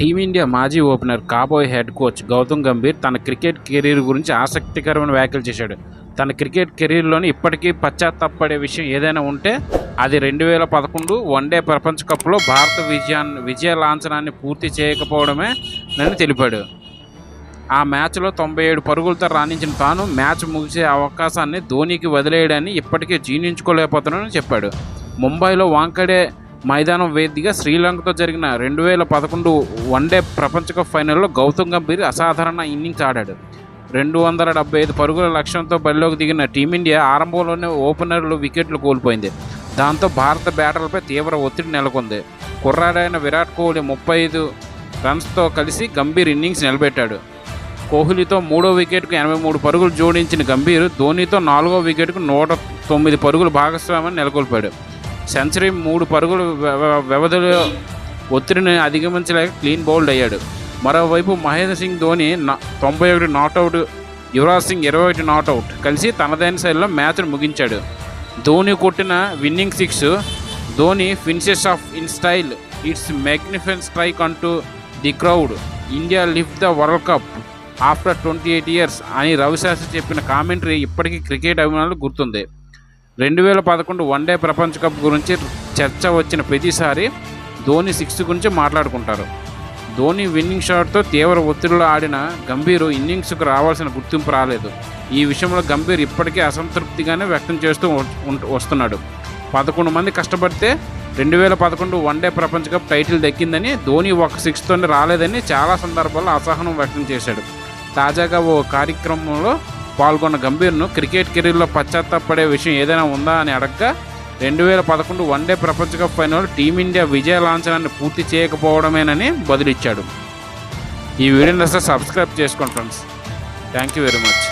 Team India మాజీ opener కాబోయే head coach Gautam Gambhir తన క్రికెట్ కెరీర్ గురించి ఆసక్తికరమైన వ్యాఖ్యలు చేశాడు. తన క్రికెట్ కెరీర్లోని ఇప్పటికీ పశ్చాత్తాపడే విషయం ఏదైనా ఉంటే అది రెండు వేల పదకొండు వన్డే ప్రపంచ కప్లో భారత విజయాన్ని విజయ లాంఛనాన్ని పూర్తి చేయకపోవడమే నన్ను తెలిపాడు. ఆ మ్యాచ్లో తొంభై ఏడు పరుగులతో రాణించిన తాను మ్యాచ్ ముగిసే అవకాశాన్ని ధోనికి వదిలేయడాన్ని ఇప్పటికీ జీర్ణించుకోలేకపోతున్నానని చెప్పాడు. ముంబైలో వాంకడే మైదానం వేదికగా శ్రీలంకతో జరిగిన రెండు వేల పదకొండు వన్డే ప్రపంచ కప్ ఫైనల్లో గౌతమ్ గంభీర్ అసాధారణ ఇన్నింగ్స్ ఆడాడు. రెండు వందల డెబ్బై ఐదు పరుగుల లక్ష్యంతో బరిలోకి దిగిన టీమిండియా ఆరంభంలోనే ఓపెనర్లు వికెట్లు కోల్పోయింది. దాంతో భారత బ్యాటర్లపై తీవ్ర ఒత్తిడి నెలకొంది. కుర్రాడైన విరాట్ కోహ్లీ ముప్పై ఐదు రన్స్తో కలిసి గంభీర్ ఇన్నింగ్స్ నిలబెట్టాడు. కోహ్లీతో మూడో వికెట్కు ఎనభై మూడు పరుగులు జోడించిన గంభీర్ ధోనీతో నాలుగో వికెట్కు నూట తొమ్మిది పరుగులు భాగస్వామ్యం నెలకొల్పాడు. సెంచరీ మూడు పరుగులు వ్య- వ్యవధిలో ఒత్తిడిని అధిగమించలేక క్లీన్ బౌల్డ్ అయ్యాడు. మరోవైపు మహేంద్ర సింగ్ ధోని తొంభై ఒకటి నాట్అవుట్ యువరాజ్ సింగ్ ఇరవై ఒకటి నాట్అవుట్ కలిసి తనదైన శైలిలో మ్యాచ్ను ముగించాడు. ధోని కొట్టిన winning six Dhoni finishes off in style it's magnificent strike అంటూ the crowd India lift the world cup. After twenty eight years అని రవిశాస్త్రి చెప్పిన కామెంటరీ ఇప్పటికీ క్రికెట్ అభిమానులు గుర్తుంది. రెండు వేల పదకొండు వన్డే ప్రపంచ కప్ గురించి చర్చ వచ్చిన ప్రతిసారి ధోని సిక్స్ గురించి మాట్లాడుకుంటారు. ధోని విన్నింగ్ షాట్తో తీవ్ర ఒత్తిడిలో ఆడిన గంభీర్ ఇన్నింగ్స్కు రావాల్సిన గుర్తింపు రాలేదు. ఈ విషయంలో గంభీర్ ఇప్పటికీ అసంతృప్తిగానే వ్యక్తం చేస్తూ వస్తున్నాడు. పదకొండు మంది కష్టపడితే రెండు వేల పదకొండు వన్డే ప్రపంచ కప్ టైటిల్ దక్కిందని ధోని ఒక సిక్స్తోనే రాలేదని చాలా సందర్భాల్లో అసహనం వ్యక్తం చేశాడు. తాజాగా ఓ కార్యక్రమంలో పాల్గొన్న గంభీర్ను క్రికెట్ కెరీర్లో పశ్చాత్తాపడే విషయం ఏదైనా ఉందా అని అడగ్గా రెండు వేల పదకొండు వన్డే ప్రపంచ కప్ ఫైనల్ టీమిండియా విజయ లాంఛనాన్ని పూర్తి చేయకపోవడమేనని బదులిచ్చాడు. ఈ వీడియోని అసలు సబ్స్క్రైబ్ చేసుకోండి friends. Thank you very much.